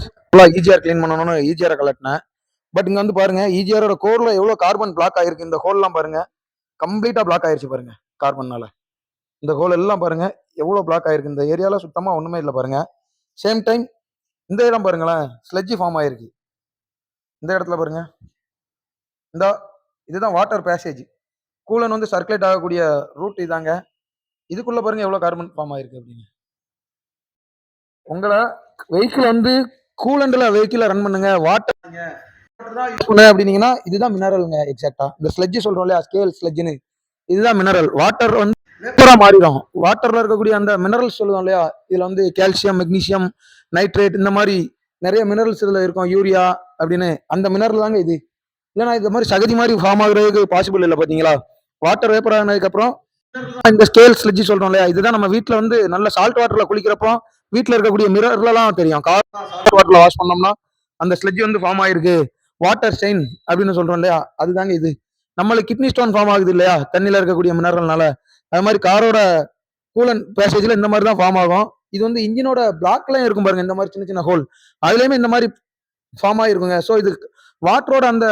ஃபுல்லாக EGR clean பண்ணணும்னு ஈஜிஆரை கலட்டினேன் but இங்கே வந்து பாருங்க ஈஜிஆரோட கோரில் எவ்வளோ கார்பன் பிளாக் ஆயிருக்கு? இந்த ஹோல்லாம் பாருங்க கம்ப்ளீட்டாக பிளாக் ஆயிருச்சு பாருங்க கார்பன்னால இந்த ஹோல் எல்லாம் பாருங்க எவ்வளோ பிளாக் ஆயிருக்கு? இந்த ஏரியாவில் சுத்தமாக ஒன்றுமே இல்லை பாருங்க. சேம் டைம் இந்த இடம் பாருங்களேன் ஸ்லெட்ஜி ஃபார்ம் ஆயிருக்கு. இந்த இடத்துல பாருங்க. இந்த இதுதான் வாட்டர் பேசேஜ் கூலன் வந்து சர்க்குலேட் ஆகக்கூடிய ரூட் இதாங்க. இதுக்குள்ளே பாருங்க எவ்வளவு கார்பன் ஃபார்ம் ஆயிருக்கு அப்படின்னு. உங்களை வெஹிக்கிள் வந்து கூலண்ட்ல வெஹிக்கிள ரன் பண்ணுங்க. வாட்டர் அப்படின்னீங்கன்னா இதுதான் மினரலுங்க எக்ஸாக்டா இந்த ஸ்லெட்ஜ் சொல்றோம் இல்லையா? ஸ்கேல் ஸ்லெட்ஜ்னு இதுதான் மினரல் வாட்டர் வந்து வேப்பரா மாறிடும். வாட்டர்ல இருக்கக்கூடிய அந்த மினரல்ஸ் சொல்லுவோம் இல்லையா? இதுல வந்து கால்சியம் மெக்னீசியம் நைட்ரேட் இந்த மாதிரி நிறைய மினரல்ஸ் இதுல இருக்கும். யூரியா அப்படின்னு. அந்த மினரல் தாங்க இது. இல்லைன்னா இந்த மாதிரி சகதி மாதிரி ஃபார்ம் ஆகுறதுக்கு பாசிபிள் இல்லை பாத்தீங்களா வாட்டர் வேப்பர் ஆனதுக்கு அப்புறம் இந்த ஸ்கேல் ஸ்லெட்ஜ் சொல்றோம் இல்லையா? இதுதான் நம்ம வீட்ல வந்து நல்ல சால்ட் வாட்டர்ல குளிக்கிறப்போ வீட்டில் இருக்கக்கூடிய மிரர்லலாம் தெரியும். கார் வாட்டரில் வாஷ் பண்ணோம்னா அந்த ஸ்லெட்ஜ் வந்து ஃபார்ம் ஆயிருக்கு. வாட்டர் ஸ்டெயின் அப்படின்னு சொல்றோம் இல்லையா? அதுதாங்க இது. நம்மளுக்கு கிட்னி ஸ்டோன் ஃபார்ம் ஆகுது இல்லையா? தண்ணியில் இருக்கக்கூடிய மினரல்னால அது மாதிரி காரோட கூலன் பேசேஜில் இந்த மாதிரி தான் ஃபார்ம் ஆகும். இது வந்து இன்ஜினோட பிளாக்லாம் இருக்கும் பாருங்க. இந்த மாதிரி சின்ன சின்ன ஹோல் அதுலேயுமே இந்த மாதிரி ஃபார்ம் ஆகிருக்குங்க ஸோ இது வாட்டரோட அந்த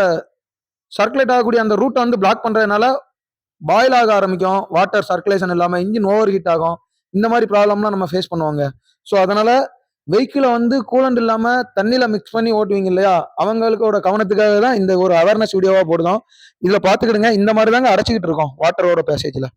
சர்க்குலேட் ஆகக்கூடிய அந்த ரூட்டை வந்து பிளாக் பண்ணுறதுனால பாயில் ஆக ஆரம்பிக்கும். வாட்டர் சர்க்குலேஷன் இல்லாமல் இன்ஜின் ஓவர் ஹீட் ஆகும். இந்த மாதிரி ப்ராப்ளம்லாம் நம்ம ஃபேஸ் பண்ணுவாங்க. ஸோ அதனால வெஹிக்கிளை வந்து கூலண்ட் இல்லாம தண்ணியில மிக்ஸ் பண்ணி ஓட்டுவீங்க இல்லையா? அவங்களுக்கோட கவனத்துக்காக தான் இந்த ஒரு அவேர்னஸ் வீடியோவா போடுதோம். இதுல பாத்துக்கிடுங்க இந்த மாதிரி தாங்க அடைச்சிக்கிட்டு இருக்கோம். வாட்டரோட பேசேஜ்ல